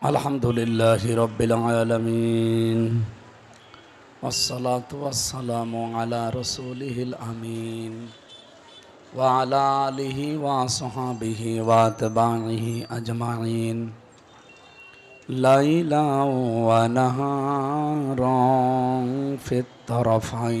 الحمد لله رب العالمين والصلاة والسلام على رسوله الأمين وعلى آله وصحبه واتباعه أجمعين. ليلا ونهارا في الطرفين.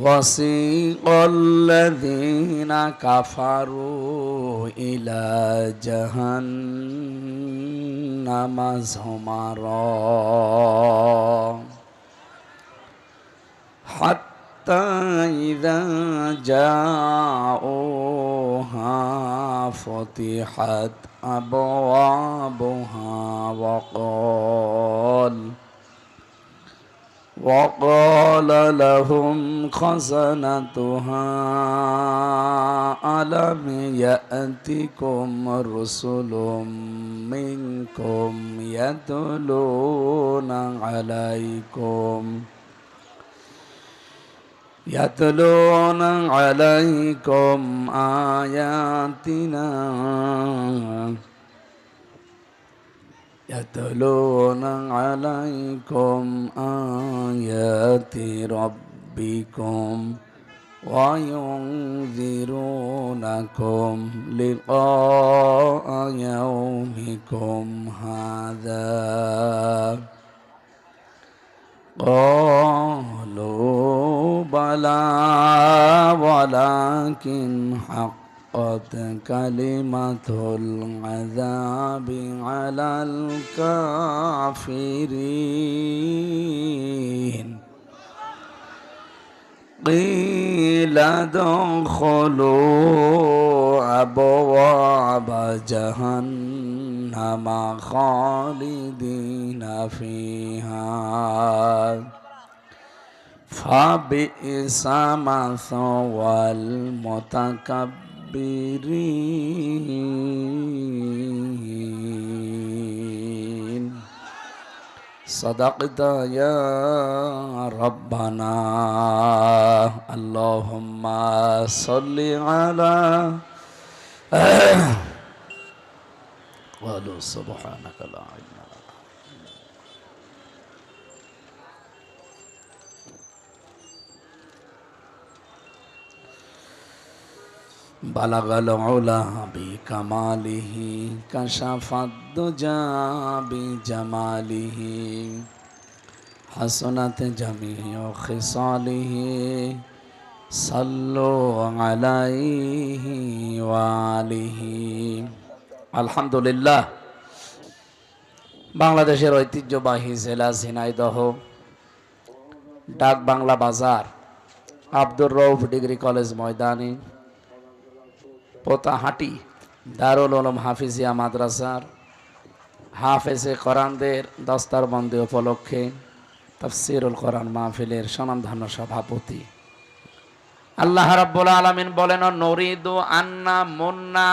وسيق الذين كفروا إلى جهنم زمرا. حتى إذا جاءوها فتحت أبوابها وقال وقال لهم خزنتها ألم يأتكم رسل منكم يتلون عليكم يتلون عليكم آياتنا يتلون عليكم آيات ربكم وينذرونكم لقاء يومكم هذا قالوا بلى ولكن حق حقت كلمة العذاب على الكافرين. قيل ادخلوا أبواب جهنم خالدين فيها فبئس مثوى المتكبرين صدقت يا ربنا. اللهم صل على قالوا سبحانك لا بلغ العلا بكماله كشف الدجى بجماله حسنت جميع خصاله صلوا عليه وآله الحمد لله বাংলাদেশের ঐতিহ্যবাহী জেলা ঝিনাইদহ ডাক বাংলা বাজার আব্দুর রৌফ ডিগ্রি কলেজ ময়দানে পোতাহাটি দারুল উলুম হাফিজিয়া মাদ্রাসার হাফেজে কোরআনদের দস্তারবন্দি উপলক্ষে তফসিরুল কোরআন মাহফিলের সনামধান্য সভাপতি। আল্লাহ রাব্বুল আলামিন বলেন, নরিদু আন্না মুন্না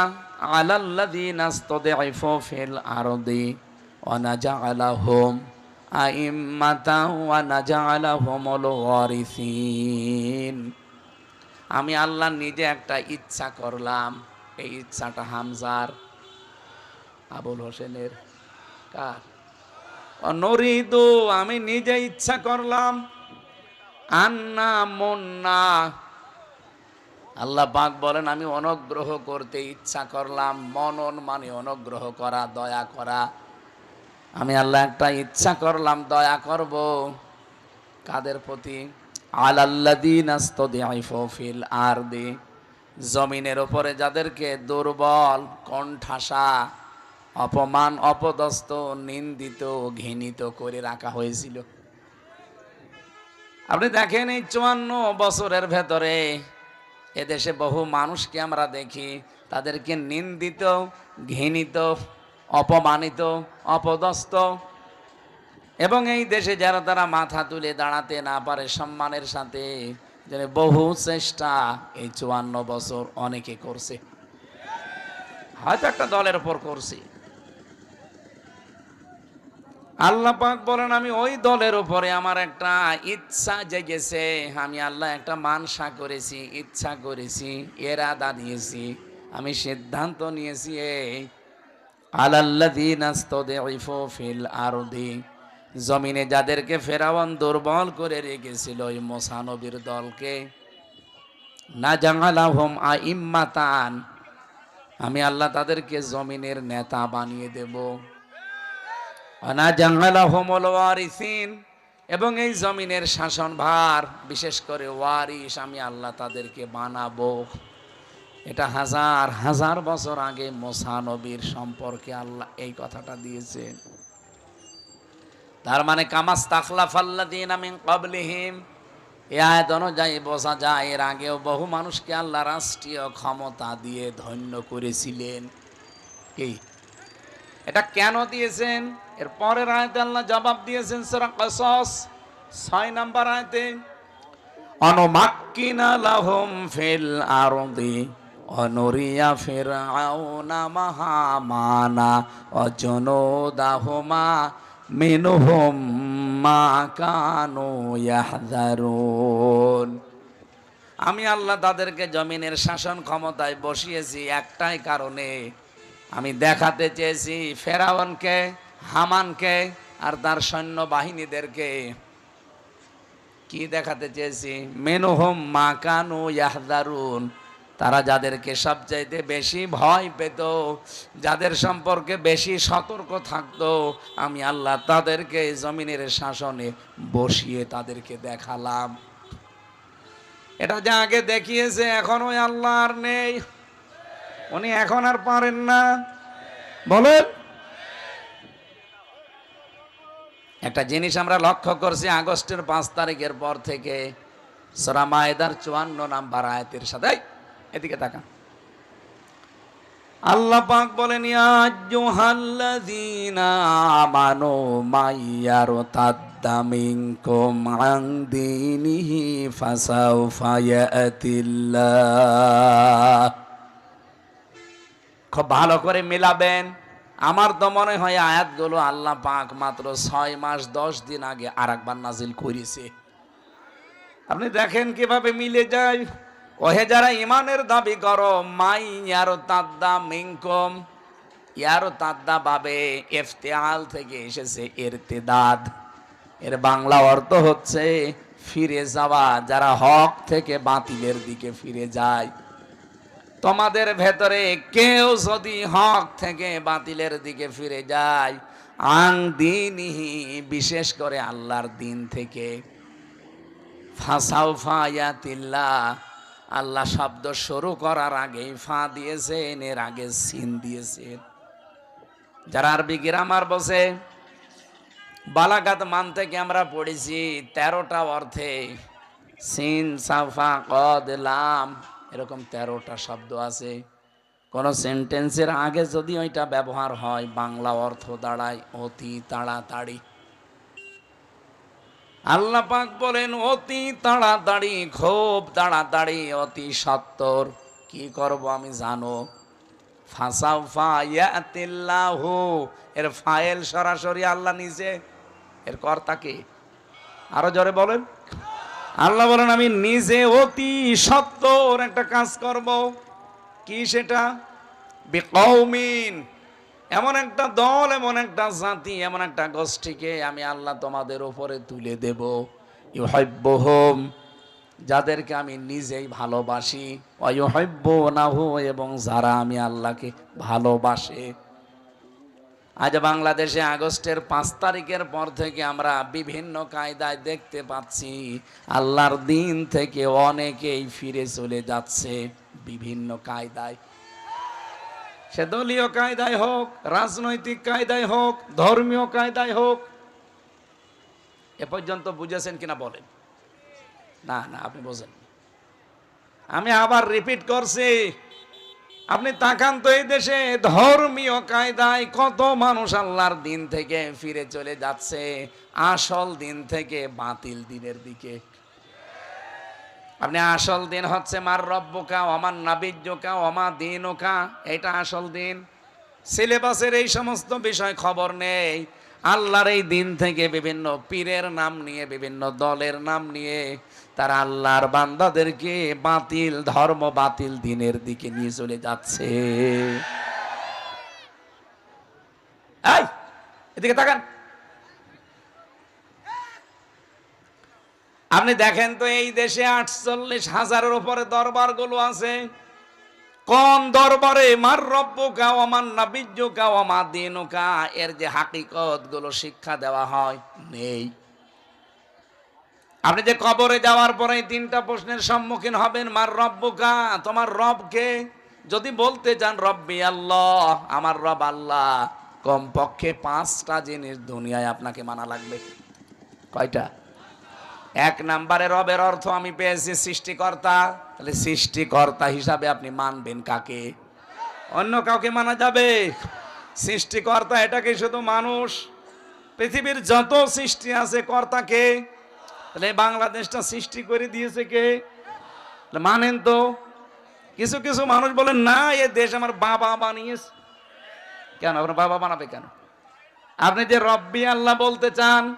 আলাল্লাযিনা ইসতাদঈফু ফিল আরদি ওয়া নাজআলাহুম আইম্মাতা ওয়া নাজআলাহুমুল ওয়ারিসিন। আমি আল্লাহ নিজে একটা ইচ্ছা করলাম। এই ইচ্ছাটা হামজার আবুল হোসেনের। কার? নরিদু, আমি নিজে ইচ্ছা করলাম। আন্না মন্না। আল্লাহ পাক বলেন, আমি অনুগ্রহ করতে ইচ্ছা করলাম। মনন মানে অনুগ্রহ করা, দয়া করা। আমি আল্লাহ একটা ইচ্ছা করলাম, দয়া করব। কাদের প্রতি? আরদি, জমিনের ওপরে যাদেরকে দুর্বল, কণ্ঠাসা, অপমান অপদস্ত নিন্দিত, ঘৃণিত করে রাখা হয়েছিল। আপনি দেখেন এই চুয়ান্ন বছরের ভেতরে এদেশে বহু মানুষকে আমরা দেখি, তাদেরকে নিন্দিত, ঘৃণিত, অপমানিত, অপদস্থ এবং এই দেশে যারা তারা মাথা তুলে দাঁড়াতে না পারে সম্মানের সাথে বহু চেষ্টা এই চুয়ান্ন বছর অনেকে করছে। হয়তো একটা দলের ওপর করছি। আল্লাহ পাক বলেন, আমি ওই দলের উপরে আমার একটা ইচ্ছা জেগেছে। আমি আল্লাহ একটা মানসা করেছি, ইচ্ছা করেছি, এরাদা নিয়েছি, আমি সিদ্ধান্ত নিয়েছি, এই আলাল্লাযীন আস্তাদঈফু ফিল আরদি। জমিনে যাদেরকে ফেরাওয়ান দুর্বল করে রেখেছিল, ওই মোসা নবীর দলকে। না জাঙ্গালাহুম আইম্মাতান, আমি আল্লাহ তাদেরকে জমিনের নেতা বানিয়ে দেব। অনা জাঙ্গালাহুম ওয়ারিসিন, এবং এই জমিনের শাসনভার, বিশেষ করে ওয়ারিস আমি আল্লাহ তাদেরকে বানাবো। এটা হাজার হাজার বছর আগে মোসা নবীর সম্পর্কে আল্লাহ এই কথাটা দিয়েছেন। তার মানে কামাস তাখলা ফাল্লাদিন আমি কবলিহিম এ আয়াত অনুযায়ী বোঝা যায়, এর আগেও বহু মানুষকে আল্লাহ রাষ্ট্রীয় ক্ষমতা দিয়ে ধন্য করেছিলেন। কি এটা কেন দিয়েছেন? এর পরের আয়তে আল্লাহ জবাব দিয়েছেন সেরা কসস ছয় নাম্বার আয়তে, অনুমাক্কিনা লাহুম ফিল আরদি, অনুরিয়া ফিরআউনা মাহামানা, অজনুদাহুমা মিনহুম মা কানু আমি আল্লাহ তাদেরকে জমিনের শাসন ক্ষমতায় বসিয়েছি একটাই কারণে। আমি দেখাতে চেয়েছি ফেরাউনকে হামানকে আর তার সৈন্য বাহিনীদেরকে কি দেখাতে চেয়েছি? মেনুহম মাকানু ইয়াহদারুন। তারা যাদেরকে সবচাইতে বেশি ভয় পেত, যাদের সম্পর্কে বেশি সতর্ক থাকতো, আমি আল্লাহ তাদেরকে জমিনের শাসনে বসিয়ে তাদেরকে দেখালাম। এটা যে আগে দেখিয়েছে, এখন ওই আল্লাহ আর নেই। উনি এখন আর পারেন না। বলেন। একটা জিনিস আমরা লক্ষ্য করছি, আগস্টের পাঁচ তারিখের পর থেকে সরা মায়েদার চুয়ান্ন নাম্বার আয়াতের সাথে। এদিকে তাকা আল্লাহ পাক বলেন, ইয়া আইয়ুহাল্লাযীনা আমানু মাইয়ারু তাদ্দামিনকুম আন দীনিহি ফাসাউফা ইয়াতিল্লাহ। খুব ভালো করে মিলাবেন। আমার তো মনে হয় আয়াতগুলো আল্লাহ পাক মাত্র ছয় মাস, দশ দিন আগে আর একবার নাজিল করেছে। আপনি দেখেন কীভাবে মিলে যায়। ওহে যারা ইমানের দাবি করো, মাই ইয়ারো তাদ্দা মিঙ্কম ইয়ারো তাদ্দা বাবে এফতেহাল থেকে এসেছে এরতেদাদ এর বাংলা অর্থ হচ্ছে, ফিরে যাওয়া। যারা হক থেকে বাতিলের দিকে ফিরে যায়, তোমাদের ভেতরে কেউ যদি হক থেকে বাতিলের দিকে ফিরে যায়, আং দিনহি, বিশেষ করে আল্লাহর দিন থেকে। ফাসাউফা ইয়াতিল্লাহ আল্লাহ শব্দ শুরু করার আগেই ফা দিয়েছেন, এর আগে সিন দিয়েছেন। যারা আরবি গ্রামার বসে বালাগাত মান থেকে আমরা পড়েছি, তেরোটা অর্থে সিন সাফা কদ, লাম, এরকম তেরোটা শব্দ আছে। কোন সেন্টেন্সের আগে যদি ওইটা ব্যবহার হয়, বাংলা অর্থ দাঁড়ায় অতি তাড়াতাড়ি। আল্লাহ পাক বলেন, অতি তাড়াতাড়ি, খুব তাড়াতাড়ি, অতি সত্তর। কি করব আমি জানো? ফাসাউফা ইয়াতিল্লাহু এর ফাইল সরাসরি আল্লাহ নিজে, এর কর্তা কে? আরও জোরে বলেন। আল্লাহ বলেন, আমি নিজে অতি সত্তর একটা কাজ করব। কি সেটা? বিকৌমিন। এমন একটা দল, এমন একটা জাতি, এমন একটা গোষ্ঠীকে আমি আল্লাহ তোমাদের উপরে তুলে দেব। ইউহাইব্বহুম যাদেরকে আমি নিজেই ভালোবাসি। অয়ুহাইব্ব নাহু এবং যারা আমি আল্লাহকে ভালোবাসে। আজ বাংলাদেশে আগস্টের পাঁচ তারিখের পর থেকে আমরা বিভিন্ন কায়দায় দেখতে পাচ্ছি, আল্লাহর দিন থেকে অনেকেই ফিরে চলে যাচ্ছে বিভিন্ন কায়দায়। সে দলীয় কায়দায় হোক, রাজনৈতিক কায়দায় হোক, ধর্মীয় কায়দায় হোক, এ পর্যন্ত বুঝেছেন কিনা বলেন? না না, আপনি বোঝেন আমি আবার রিপিট করছি, আপনি তাকান তো এই দেশে, ধর্মীয় কায়দায় কত মানুষ আল্লাহর দিন থেকে ফিরে চলে যাচ্ছে, আসল দিন থেকে বাতিল দিনের দিকে। আপনি আসল দিন হচ্ছে মার রব্বকা আমার নাবিজ্যকা অমা দিন ওকা এটা আসল দিন। সিলেবাসের এই সমস্ত বিষয় খবর নেই। আল্লাহর এই দিন থেকে বিভিন্ন পীরের নাম নিয়ে, বিভিন্ন দলের নাম নিয়ে তারা আল্লাহর বান্দাদেরকে বাতিল, ধর্ম বাতিল দিনের দিকে নিয়ে চলে যাচ্ছে। এদিকে তাকান। আপনি দেখেন তো এই দেশে আটচল্লিশ হাজারের উপরে দরবারগুলো আছে। কোন দরবারে, মার রব্য কা আমার নাবিজ্য কা আমার দিন কা এর যে হাকিকতগুলো শিক্ষা দেওয়া হয়, নেই। আপনি যে কবরে যাওয়ার পরে তিনটা প্রশ্নের সম্মুখীন হবেন, মার রব্বকা, তোমার রবকে যদি বলতে চান, রব্বি আল্লাহ, আমার রব আল্লাহ। কমপক্ষে পাঁচটা জিনিস দুনিয়ায় আপনাকে মানা লাগবে। কয়টা? এক নাম্বারে রবের অর্থ আমি পেয়েছি সৃষ্টিকর্তা। তাহলে সৃষ্টিকর্তা হিসাবে আপনি মানবেন কাকে? অন্য কাউকে মানা যাবে? সৃষ্টিকর্তা এটাকে শুধু মানুষ? পৃথিবীর যত সৃষ্টি আছে কর্তাকে, তাহলে বাংলাদেশটা সৃষ্টি করে দিয়েছে কে? মানেন তো। কিছু কিছু মানুষ বলেন না, এ দেশ আমার বাবা বানিয়েছে। কেন? আপনার বাবা বানাবে কেন? আপনি যে রব্বি আল্লাহ বলতে চান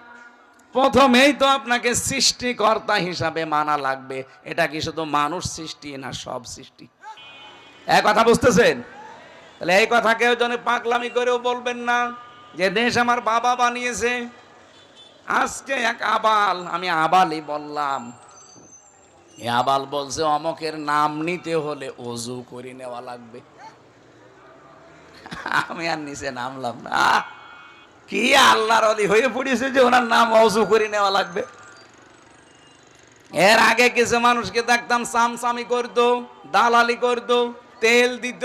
প্রথমেই তো আপনাকে সৃষ্টিকর্তা হিসাবে মানা লাগবে। এটা কি শুধু মানুষ সৃষ্টি না সব সৃষ্টি? এক কথা বুঝতেছেন? তাহলে এই কথা কেউ যেন পাগলামি করেও বলবেন না, যে দেশ আমার বাবা বানিয়েছে। আজকে এক আবাল, আমি আবালই বললাম। এ আবাল বলছে, অমকের নাম নিতে হলে অজু করে নেওয়া লাগবে। আমি আর নিচে নামলাম না! কি আল্লাহর অলি হয়ে পড়েছে যে ওনার নাম অজু করে নেওয়া লাগবে? এর আগে কিছু মানুষকে দেখতাম সামসামি করতো, দালালি করতো, তেল দিত,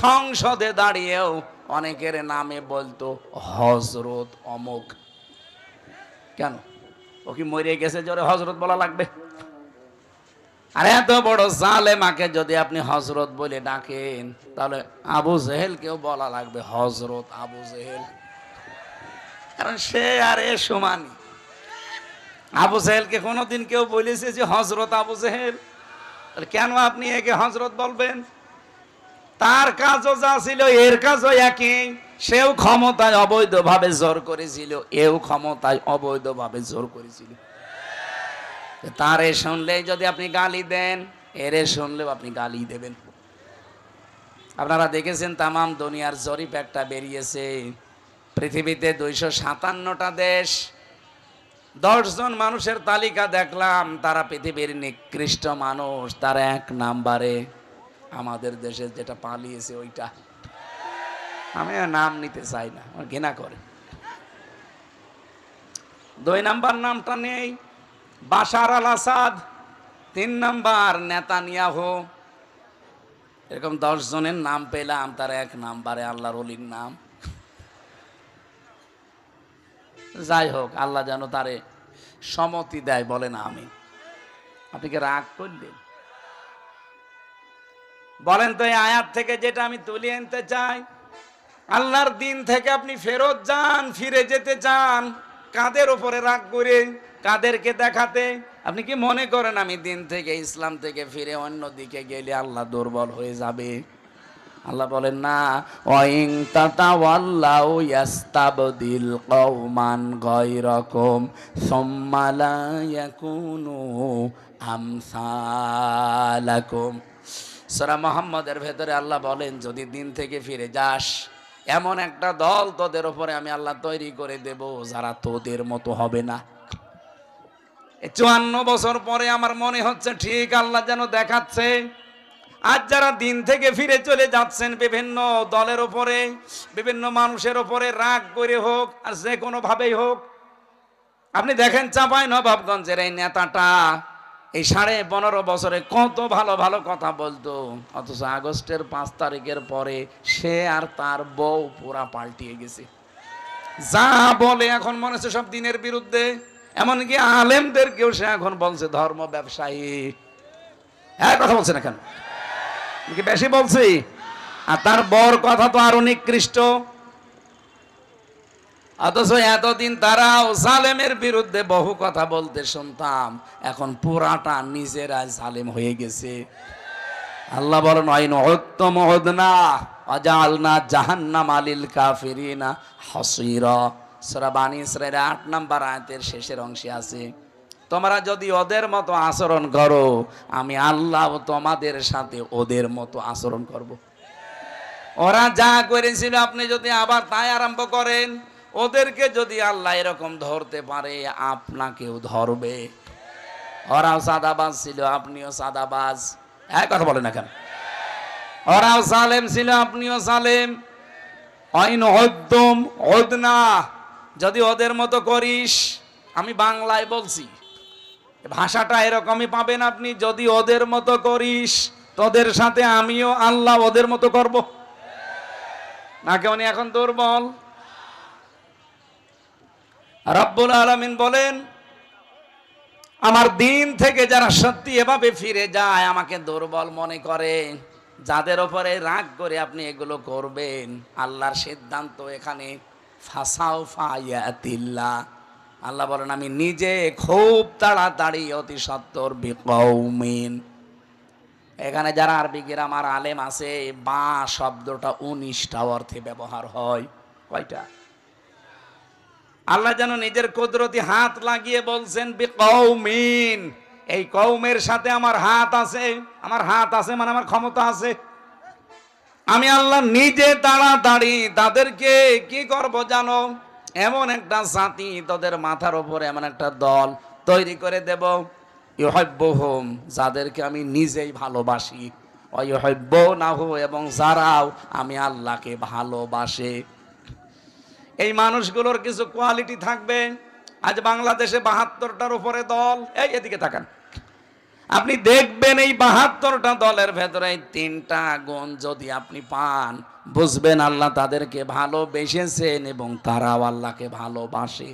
সংসদে দাঁড়িয়েও অনেকের নামে বলতো হজরত অমুক। কেন? ও কি মরে গেছে জোরে হজরত বলা লাগবে? আর এত বড় জালেমাকে যদি আপনি হজরত বলে ডাকেন, তাহলে আবু জেহেলকেও বলা লাগবে হজরত আবু জেহেল। কারণ সে আর এ সমানই আবু জেহেলকে কোনোদিন কেউ বলেছে যে হজরত আবু তাহলে কেন আপনি একে হজরত বলবেন? তার কাজও যা ছিল, এর কাজও একই। সেও ক্ষমতায় অবৈধভাবে জোর করেছিল, এও ক্ষমতায় অবৈধভাবে জোর করেছিল। তারে শুনলে যদি আপনি গালি দেন, এরে শুনলেও আপনি গালি দেবেন। আপনারা দেখেছেন, তামাম দুনিয়ার জরিপ একটা বেরিয়েছে। পৃথিবীতে দুইশো সাতান্নটা দেশ, দশজন মানুষের তালিকা দেখলাম, তারা পৃথিবীর নিকৃষ্ট মানুষ, তার এক নাম্বারে আমাদের দেশে যেটা পালিয়েছে ওইটা। আমি নাম নিতে চাই না, আমার ঘৃণা করে। দুই নাম্বার নামটা নেই, বাশার আল আসাদ। তিন নাম্বার নেতানিয়াহু। এরকম দশ জনের নাম পেলাম, তার এক নাম্বারে আল্লাহর অলির নাম। যাই হোক, আল্লাহ যেন তারে সমতি দেয় বলে না আমি আপনি কি রাগ করলেন? বলেন তো, এই আয়াত থেকে যেটা আমি তুলে আনতে চাই, আল্লাহর দিন থেকে আপনি ফেরত যান, ফিরে যেতে চান, কাদের ওপরে রাগ করে, কাদেরকে দেখাতে? আপনি কি মনে করেন আমি দিন থেকে ইসলাম থেকে ফিরে অন্য দিকে গেলে আল্লাহ দুর্বল হয়ে যাবে? আল্লাহ বলেন, না, ওয়াইং তাতাওয়াল্লাউ ইয়াস্তাবদিল কওমান গায়রাকুম সুম্মা লা ইয়াকুনু আমসালাকুম। সূরা মুহাম্মদের ভেতরে আল্লাহ বলেন, যদি দিন থেকে ফিরে যাস, এমন একটা দল তোদের উপরে আমি আল্লাহ তৈরি করে দেব যারা তোদের মতো হবে না। চুয়ান্ন বছর পরে আমার মনে হচ্ছে, ঠিক আল্লাহ যেন দেখাচ্ছে আজ যারা দিন থেকে ফিরে চলে যাচ্ছেন বিভিন্ন দলের ওপরে, বিভিন্ন মানুষের উপরে রাগ করে হোক আর যে কোনো ভাবেই হোক, আপনি দেখেন চাপাই নবাবগঞ্জের এই নেতাটা এই সাড়ে পনেরো বছরে কত ভালো ভালো কথা বলতো। অথচ আগস্টের পাঁচ তারিখের পরে সে আর তার বউ পুরা পাল্টিয়ে গেছে। যা বলে এখন মনে হচ্ছে সব দিনের বিরুদ্ধে, এমনকি আলেমদেরকেও সে এখন বলছে ধর্ম ব্যবসায়ী। হ্যাঁ কথা বলছেন এখন আমি কি বেশি বলছি? আর তার বর কথা তো আরও নিকৃষ্ট। অথচ এতদিন তারাও জালেমের বিরুদ্ধে বহু কথা বলতে শুনতাম। এখন পুরাটা নিজেরা জালেম হয়ে গেছে। আল্লাহ বলেন, আইন উত্তম না অজালনা জাহান্নাম আলিল কাফিরিনা হাসিরা। সূরা বানী ইসরায়েলের আট নাম্বার আয়াতের শেষের অংশে আছে। তোমরা যদি ওদের মতো আচরণ করো, আমি আল্লাহ তোমাদের সাথে ওদের মতো আচরণ করব। ওরা যা করেছিল, আপনি যদি আবার তাই আরম্ভ করেন, ওদেরকে যদি আল্লাহ এরকম ধরতে পারে, আপনাকেও ধরবে। ওরাও সাদাবাজ ছিল, আপনিও সাদাবাজ। এক কথা বলেন কেন? ওরাও সালেম ছিল, আপনিও সালেম। অইন হদ্দম হদনা যদি ওদের মতো করিস, আমি বাংলায় বলছি। ভাষাটা এরকমই পাবেন আপনি, যদি ওদের মতো করিস, তোদের সাথে আমিও আল্লাহ ওদের মতো করব। নাকি উনি এখন দুর্বল? রব্বুল আলমিন বলেন, আমার দিন থেকে যারা সত্যি এভাবে ফিরে যায়, আমাকে দুর্বল মনে করে। যাদের ওপরে রাগ করে আপনি এগুলো করবেন, আল্লাহর সিদ্ধান্ত এখানে ফাসাও ফায়াতিল্লা আল্লাহ বলেন, আমি নিজে খুব তাড়াতাড়ি অতি সত্তর বিকৌমিন। এখানে যারা আরবি গ্রামার আলেম আছে, বা শব্দটা উনিশটা অর্থে ব্যবহার হয়। কয়টা? আল্লাহ যেন নিজের কুদরতি হাত লাগিয়ে বলছেন, বিকৌমিন। এই কৌমের সাথে আমার হাত আছে। আমার হাত আছে মানে আমার ক্ষমতা আছে। আমি আল্লাহ নিজে তাড়াতাড়ি তাদেরকে কি করব জানো? এমন একটা জাতি তোদের মাথার উপরে এমন একটা দল তৈরি করে দেব। ইহব্যহম যাদেরকে আমি নিজেই ভালোবাসি। অয়হব্য না হো এবং যারাও আমি আল্লাহকে ভালোবাসে। এই মানুষগুলোর কিছু কোয়ালিটি থাকবে। আজ বাংলাদেশে বাহাত্তরটার উপরে দল। এই এদিকে তাকান। আপনি দেখবেন এই বাহাত্তরটা দলের ভেতরে তিনটা গুণ যদি আপনি পান, বুঝবেন আল্লাহ তাদেরকে ভালোবেসেছেন এবং তারাও আল্লাহকে ভালোবাসে।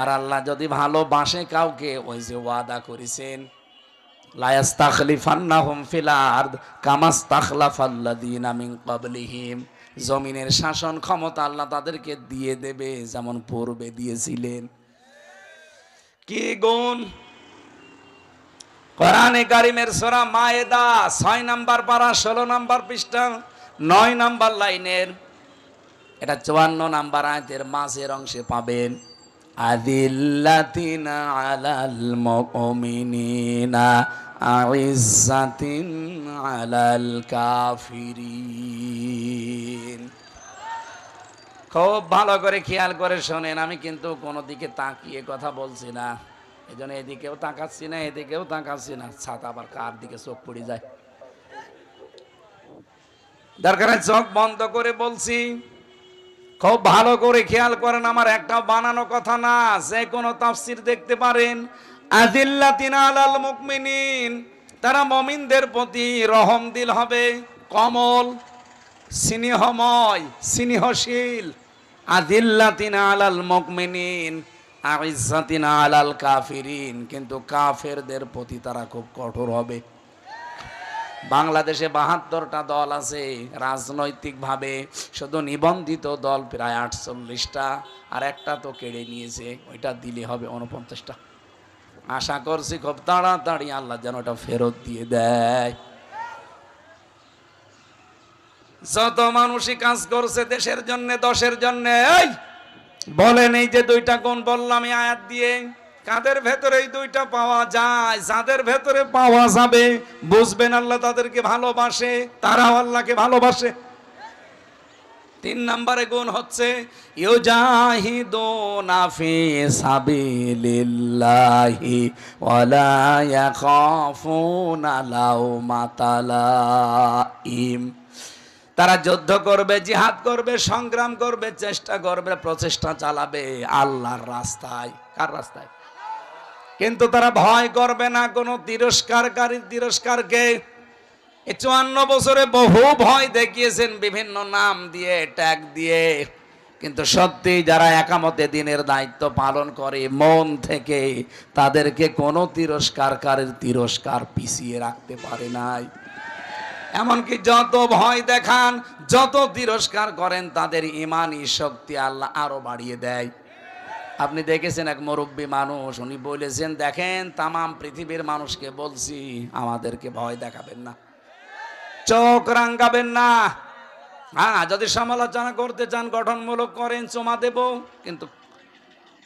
আর আল্লাহ যদি ভালোবাসে কাউকে, ওই যে ওয়াদা করেছেন, লায়াস্তাখলিফান্নাহুম ফিল মিন জমিনের শাসন ক্ষমতা আল্লাহ তাদেরকে দিয়ে দেবে, যেমন পূর্বে দিয়েছিলেন। কি গুণ? কোরআনে কারিমের সোরা মায়েদা ছয় নাম্বার পারা, ষোলো নাম্বার পৃষ্ঠা, নয় নাম্বার লাইনের। এটা চুয়ান্ন নাম্বার আয়তের মাঝের অংশে পাবেন। আদিল্লাতিনা আলাল মুমিনিনা, আইজ্জাতিন আলাল কাফিরিন। খুব ভালো করে খেয়াল করে শোনেন, আমি কিন্তু কোনো দিকে তাকিয়ে কথা বলছি না। এই জন্য এদিকেও তাকাচ্ছি না, এদিকেও তাকাচ্ছি না। ছাতা আবার কার দিকে চোখ পড়ে যায়? দরকার চোখ বন্ধ করে বলছি, খুব ভালো করে খেয়াল করেন, আমার একটা বানানো কথা না, যে কোনো তাফসির দেখতে পারেন। আদিল্লাতিন আলাল মুকমিনিন তারা মমিনদের প্রতি রহম দিল হবে, কমল, স্নেহময়, স্নেহশীল। আদিল্লাতিন আলাল মুকমিনিন আইজ্জাতিন আলাল কাফিরিন, কিন্তু কাফেরদের প্রতি তারা খুব কঠোর হবে। বাংলাদেশে বাহাত্তরটা দল আছে, রাজনৈতিকভাবে শুধু নিবন্ধিত দল প্রায় আটচল্লিশটা, আর একটা তো কেড়ে নিয়েছে, ওইটা দিলে হবে উনপঞ্চাশটা আশা করছি খুব তাড়াতাড়ি আল্লাহ যেন ওটা ফেরত দিয়ে দেয়। যত মানুষই কাজ করছে দেশের জন্য, দশের জন্য, এই বলেন এই যে দুইটা কোন বললাম আয়াত দিয়ে, কাদের ভেতরে এই দুইটা পাওয়া যায়? যাদের ভেতরে পাওয়া যাবে, বুঝবেন আল্লাহ তাদেরকে ভালোবাসে, তারাও আল্লাহকে ভালোবাসে। তিন নম্বরে গুণ হচ্ছে, ইউজাহিদুনা ফি সাবিলিল্লাহি তারা যুদ্ধ করবে, জিহাদ করবে, সংগ্রাম করবে, চেষ্টা করবে, প্রচেষ্টা চালাবে। আল্লাহর রাস্তায়। কার রাস্তায়? কিন্তু তারা ভয় করবে না, কোনো তিরস্কারকারীর তিরস্কারকে। এই চুয়ান্ন বছরে বহু ভয় দেখিয়েছেন, বিভিন্ন নাম দিয়ে, ট্যাগ দিয়ে। কিন্তু সত্যি যারা একামতে দিনের দায়িত্ব পালন করে, মন থেকে তাদেরকে কোনো তিরস্কারকারের তিরস্কার পিছিয়ে রাখতে পারে নাই। এমনকি যত ভয় দেখান, যত তিরস্কার করেন, তাদের ইমানই শক্তি আল্লাহ আরও বাড়িয়ে দেয়। আপনি দেখেছেন এক মুরব্বী মানুষ, উনি বলেছেন, দেখেন, তামাম পৃথিবীর মানুষকে বলছি, আমাদেরকে ভয় দেখাবেন না। চোখ রাঙ্গাবেন না। হ্যাঁ যদি সমালোচনা করতে চান, গঠনমূলক করেন, চমা দেব, কিন্তু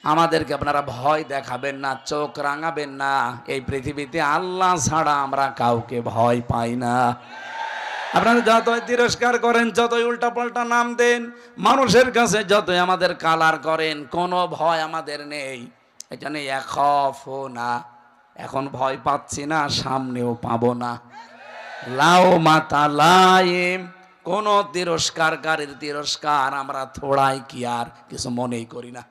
আমাদেরকে আপনারা ভয় দেখাবেন না, চোখ রাঙাবেন না। এই পৃথিবীতে আল্লাহ ছাড়া আমরা কাউকে ভয় পাই না। আপনারা যতই তিরস্কার করেন, যতই উল্টা পাল্টা নাম দেন, মানুষের কাছে যতই আমাদের কালার করেন, কোনো ভয় আমাদের নেই। এখানে এখফ না। এখন ভয় পাচ্ছি না, সামনেও পাবো না। লাও মাতা লাইম কোন তিরস্কারকারীর তিরস্কার আমরা থোড়াই কি আর, কিছু মনেই করি না।